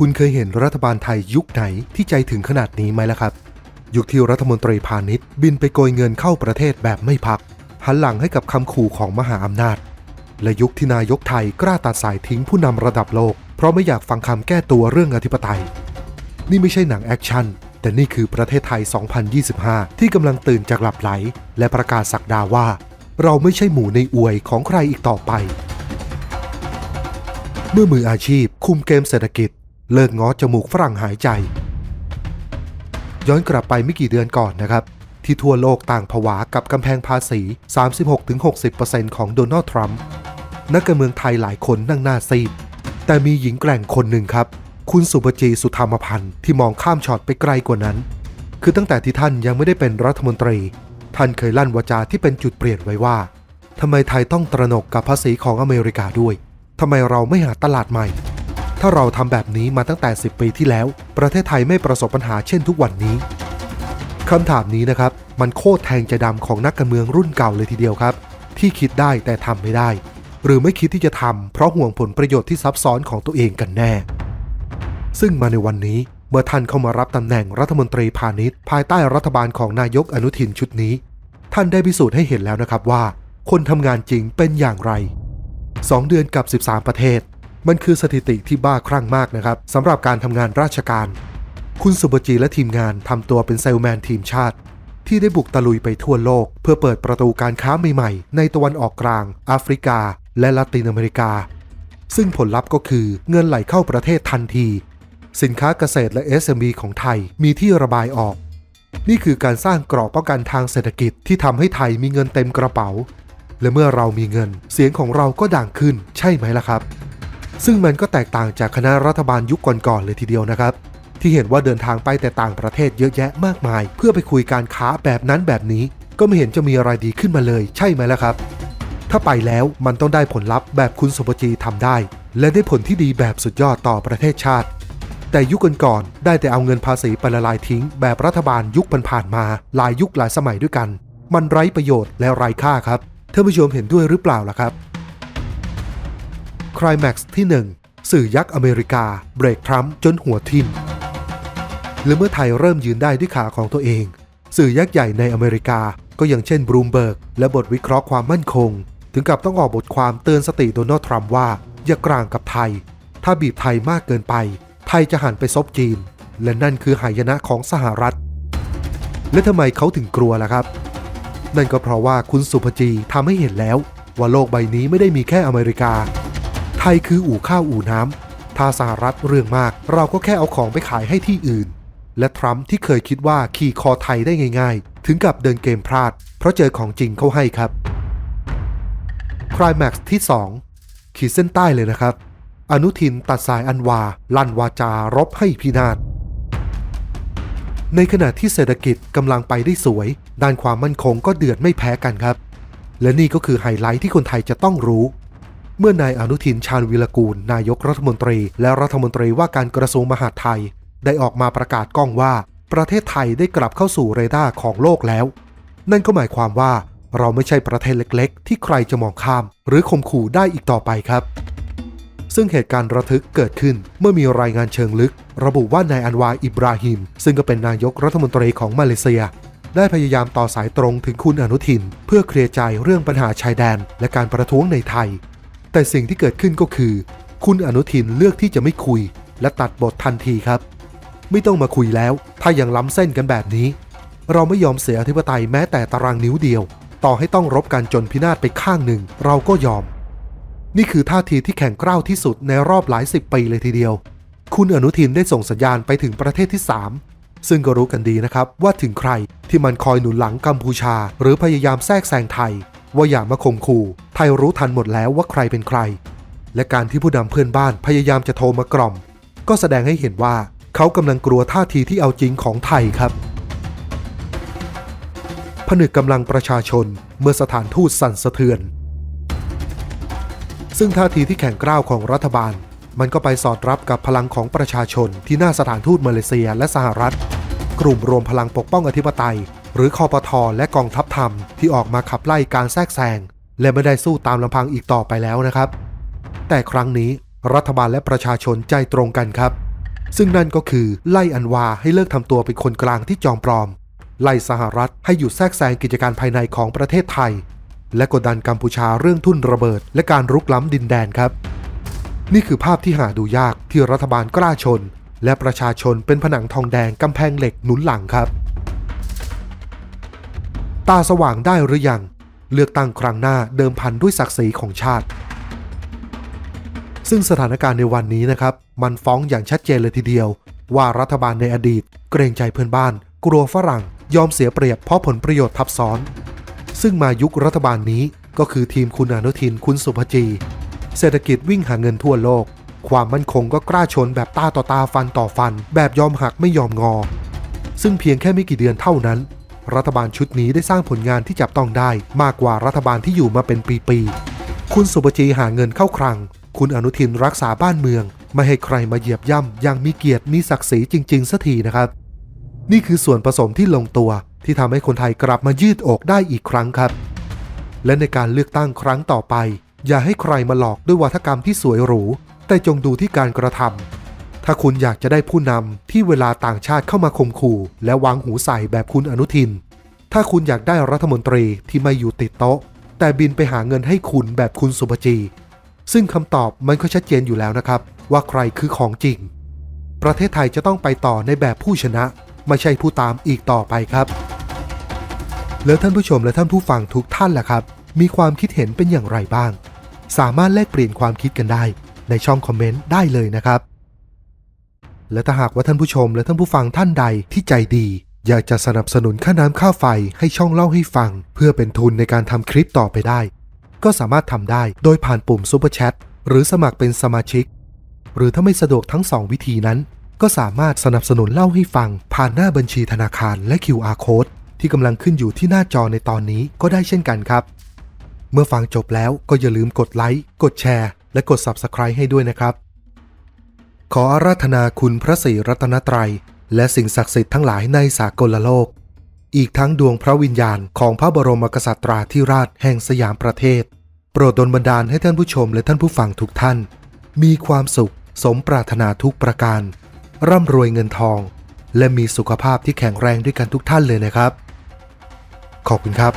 คุณเคยเห็นรัฐบาลไทยยุคไหนที่ใจถึงขนาดนี้ไหมล่ะครับ ยุคที่รัฐมนตรีพาณิชย์บินไปโกยเงินเข้าประเทศแบบไม่พัก หันหลังให้กับคำขู่ของมหาอำนาจ และยุคที่นายกไทยกล้าตัดสายทิ้งผู้นำระดับโลก เพราะไม่อยากฟังคำแก้ตัวเรื่องอธิปไตย นี่ไม่ใช่หนังแอคชั่นแต่นี่คือประเทศไทย 2025 ที่กำลังตื่นจากหลับไหล และประกาศสักดาว่า เราไม่ใช่หมูในอวยของใครอีกต่อไป เมื่อมืออาชีพคุมเกมเศรษฐกิจ เลิกง้อจมูกฝรั่งหายใจ ย้อนกลับไปไม่กี่เดือนก่อนนะครับ ที่ทั่วโลกต่างผวากับกำแพงภาษี 36-60%ของโดนัลด์ทรัมป์นักการเมืองไทยหลายคนนั่งหน้าซีดแต่มีหญิงแกร่งคนหนึ่งครับ คุณสุภจีสุธรรมพันธ์ที่มองข้ามช็อตไปไกลกว่านั้น คือตั้งแต่ที่ท่านยังไม่ได้เป็นรัฐมนตรี ท่านเคยลั่นวาจาที่เป็นจุดเปลี่ยนไว้ว่าทำไมไทยต้องตระหนกกับภาษีของอเมริกาด้วยทำไมเราไม่หาตลาดใหม่ ถ้าเราทำแบบนี้มาตั้งแต่ 10 ปีที่แล้ว ประเทศไทยไม่ประสบปัญหาเช่นทุกวันนี้คำถามนี้นะครับ มันโคตรแทงใจดำของนักการเมืองรุ่นเก่าเลยทีเดียวครับ ที่คิดได้แต่ทำไม่ได้ หรือไม่คิดที่จะทำเพราะห่วงผลประโยชน์ที่ซับซ้อนของตัวเองกันแน่ ซึ่งมาในวันนี้เมื่อท่านเข้ามารับตำแหน่งรัฐมนตรีพาณิชย์ ภายใต้รัฐบาลของนายกอนุทินชุดนี้ ท่านได้พิสูจน์ให้เห็นแล้วนะครับว่า คนทำงานจริงเป็นอย่างไร 2 เดือนกับ 13 ประเทศ มันคือสถิติที่บ้าคลั่งมากนะครับสำหรับการทำงานราชการ คุณสุบจีและทีมงานทำตัวเป็นเซลแมนทีมชาติ ที่ได้บุกตะลุยไปทั่วโลก เพื่อเปิดประตูการค้าใหม่ๆ ในตะวันออกกลางแอฟริกา และละตินอเมริกา ซึ่งผลลัพธ์ก็คือเงินไหลเข้าประเทศทันที สินค้าเกษตรและ SME ของไทยมีที่ระบายออก นี่คือการสร้างกรอบป้องกันทางเศรษฐกิจที่ทำให้ไทยมีเงินเต็มกระเป๋า และเมื่อเรามีเงิน เสียงของเราก็ดังขึ้น ใช่ไหมล่ะครับ ซึ่งมันก็แตกต่างจากคณะรัฐบาลยุคก่อนๆเลยทีเดียวนะครับ ที่เห็นว่าเดินทางไปแต่ต่างประเทศเยอะแยะมากมาย เพื่อไปคุยการค้าแบบนั้นแบบนี้ ก็ไม่เห็นจะมีอะไรดีขึ้นมาเลย ใช่ไหมล่ะครับ ถ้าไปแล้วมันต้องได้ผลลัพธ์แบบคุณสุปจีทำได้ และได้ผลที่ดีแบบสุดยอดต่อประเทศชาติ แต่ยุคก่อนๆได้แต่เอาเงินภาษีไปละลายทิ้ง แบบรัฐบาลยุคผ่านๆมาหลายยุคหลายสมัยด้วยกัน มันไร้ประโยชน์และไร้ค่าครับท่านผู้ชมเห็นด้วยหรือเปล่าล่ะครับ คลายแม็กซ์ที่ 1 สื่อยักษ์อเมริกา เบรกทรัมป์จนหัวทิ่มและเมื่อไทยเริ่มยืนได้ด้วยขาของตัวเอง สื่อยักษ์ใหญ่ในอเมริกาก็อย่างเช่นบรูมเบิร์กและบทวิเคราะห์ความมั่นคง ถึงกับต้องออกบทความเตือนสติโดนัลด์ทรัมป์ว่า อย่ากลางกับไทย ถ้าบีบไทยมากเกินไป ไทยจะหันไปซบจีน และนั่นคือหายนะของสหรัฐ และทำไมเขาถึงกลัวล่ะครับ นั่นก็เพราะว่าคุณสุภจีทำให้เห็นแล้ว ว่าโลกใบนี้ไม่ได้มีแค่อเมริกา ทยคืออู่ข้าวอู่น้ำถ้าสหรัฐเรื่องมาก เราก็แค่เอาของไปขายให้ที่อื่น และทรัมป์ที่เคยคิดว่าขี่คอไทยได้ง่าย ๆ ถึงกับเดินเกมพลาด เพราะเจอของจริงเข้าให้ครับคลายแม็กซ์ที่ 2 ขีดเส้นใต้เลยนะครับ อนุทินตัดสายอันวา ลั่นวาจารบให้พินาศในขณะที่เศรษฐกิจกำลังไปได้สวย ด้านความมั่นคงก็เดือดไม่แพ้กันครับ และนี่ก็คือไฮไลท์ที่คนไทยจะต้องรู้ เมื่อนายอนุทินชาญวิรกูล นายกรัฐมนตรี และรัฐมนตรีว่าการกระทรวงมหาดไทย ได้ออกมาประกาศก้องว่า ประเทศไทยได้กลับเข้าสู่เรดาร์ของโลกแล้ว นั่นก็หมายความว่า เราไม่ใช่ประเทศเล็กๆ ที่ใครจะมองข้าม หรือข่มขู่ได้อีกต่อไปครับ ซึ่งเหตุการณ์ระทึกเกิดขึ้นเมื่อมีรายงานเชิงลึก ระบุว่านายอันวาอิบราฮิม ซึ่งก็เป็นนายกรัฐมนตรีของมาเลเซียได้พยายามต่อสายตรงถึงคุณอนุทิน เพื่อเคลียร์ใจเรื่องปัญหาชายแดน และการประท้วงในไทย แต่สิ่งที่เกิดขึ้นก็คือ คุณอนุทินเลือกที่จะไม่คุย และตัดบททันทีครับ ไม่ต้องมาคุยแล้ว ถ้ายังล้ำเส้นกันแบบนี้ เราไม่ยอมเสียอธิปไตยแม้แต่ตารางนิ้วเดียว ต่อให้ต้องรบกันจนพินาศไปข้างหนึ่ง เราก็ยอม นี่คือท่าทีที่แข็งกร้าวที่สุดในรอบหลายสิบปีเลยทีเดียว คุณอนุทินได้ส่งสัญญาณไปถึงประเทศที่ 3ซึ่งก็รู้กันดีนะครับว่าถึงใครที่มันคอยหนุนหลังกัมพูชา หรือพยายามแทรกแซงไทย ว่าอย่ามาข่มขู่ไทยรู้ทันหมดแล้วว่าใครเป็นใคร และการที่ผู้นำเพื่อนบ้านพยายามจะโทรมากล่อม ก็แสดงให้เห็นว่าเขากำลังกลัวท่าทีที่เอาจริงของไทยครับ ผนึกกำลังประชาชนเมื่อสถานทูตสั่นสะเทือน ซึ่งท่าทีที่แข็งกร้าวของรัฐบาล มันก็ไปสอดรับกับพลังของประชาชนที่หน้าสถานทูตมาเลเซียและสหรัฐ กลุ่มรวมพลังปกป้องอธิปไตย หรือคอปทและกองทัพธรรมที่ออกมาขับไล่การแทรกแซงและไม่ได้สู้ตามลำพังอีกต่อไปแล้วนะครับ แต่ครั้งนี้รัฐบาลและประชาชนใจตรงกันครับ ซึ่งนั่นก็คือไล่อันวาให้เลิกทำตัวเป็นคนกลางที่จอมปลอม ไล่สหรัฐให้หยุดแทรกแซงกิจการภายในของประเทศไทย และกดดันกัมพูชาเรื่องทุ่นระเบิด และการรุกล้ำดินแดนครับ นี่คือภาพที่หาดูยากที่รัฐบาลกล้าชน และประชาชนเป็นผนังทองแดงกำแพงเหล็กหนุนหลังครับ ตาสว่างได้หรือยัง เลือกตั้งครั้งหน้าเดิมพันด้วยศักดิ์ศรีของชาติ ซึ่งสถานการณ์ในวันนี้นะครับ มันฟ้องอย่างชัดเจนเลยทีเดียว ว่ารัฐบาลในอดีต เกรงใจเพื่อนบ้าน กลัวฝรั่ง ยอมเสียเปรียบเพราะผลประโยชน์ทับซ้อน ซึ่งมายุครัฐบาลนี้ก็คือทีมคุณอนุทินคุณสุภจี เศรษฐกิจวิ่งหาเงินทั่วโลก ความมั่นคงก็กล้าชนแบบตาต่อตาฟันต่อฟัน แบบยอมหักไม่ยอมงอ ซึ่งเพียงแค่ไม่กี่เดือนเท่านั้น รัฐบาลชุดนี้ได้สร้างผลงานที่จับต้องได้ มากกว่ารัฐบาลที่อยู่มาเป็นปีๆ คุณสุปจีหาเงินเข้าครัง คุณอนุทินรักษาบ้านเมือง ไม่ให้ใครมาเหยียบย่ำอย่างมีเกียรติมีศักดิ์ศรีจริงๆสักทีนะครับ นี่คือส่วนผสมที่ลงตัว ที่ทำให้คนไทยกลับมายืดอกได้อีกครั้งครับ และในการเลือกตั้งครั้งต่อไป อย่าให้ใครมาหลอกด้วยวัฒกรรมที่สวยหรู แต่จงดูที่การกระทำ ถ้าคุณอยากจะได้ผู้นำที่เวลาต่างชาติเข้ามาข่มขู่ และวางหูใส่แบบคุณอนุทิน ถ้าคุณอยากได้รัฐมนตรีที่ไม่อยู่ติดโต๊ะ แต่บินไปหาเงินให้คุณแบบคุณสุภจี ซึ่งคำตอบมันก็ชัดเจนอยู่แล้วนะครับ ว่าใครคือของจริง ประเทศไทยจะต้องไปต่อในแบบผู้ชนะ ไม่ใช่ผู้ตามอีกต่อไปครับแล้วท่านผู้ชมและท่านผู้ฟังทุกท่านล่ะครับ มีความคิดเห็นเป็นอย่างไรบ้าง สามารถแลกเปลี่ยนความคิดกันได้ ในช่องคอมเมนต์ได้เลยนะครับ และถ้าหากว่าท่านผู้ชมและท่านผู้ฟังท่านใดที่ใจดี อยากจะสนับสนุนค่าน้ำค่าไฟให้ช่องเล่าให้ฟัง เพื่อเป็นทุนในการทำคลิปต่อไปได้ ก็สามารถทำได้โดยผ่านปุ่ม Super Chat หรือสมัครเป็นสมาชิก หรือถ้าไม่สะดวกทั้ง2วิธีนั้น ก็สามารถสนับสนุนเล่าให้ฟัง ผ่านหน้าบัญชีธนาคารและ QR Code ที่กำลังขึ้นอยู่ที่หน้าจอในตอนนี้ก็ได้เช่นกันครับ เมื่อฟังจบแล้วก็อย่าลืมกดไลค์กดแชร์ และกด Subscribe ให้ด้วยนะครับ ขออาราธนาคุณพระศรีรัตนตรัย และสิ่งศักดิ์สิทธิ์ทั้งหลายในสากลโลก อีกทั้งดวงพระวิญญาณของพระบรมกษัตราธิราชแห่งสยามประเทศ โปรดดลบันดาลให้ท่านผู้ชมและท่านผู้ฟังทุกท่าน มีความสุขสมปรารถนาทุกประการ ร่ำรวยเงินทอง และมีสุขภาพที่แข็งแรงด้วยกันทุกท่านเลยนะครับ ขอบคุณครับ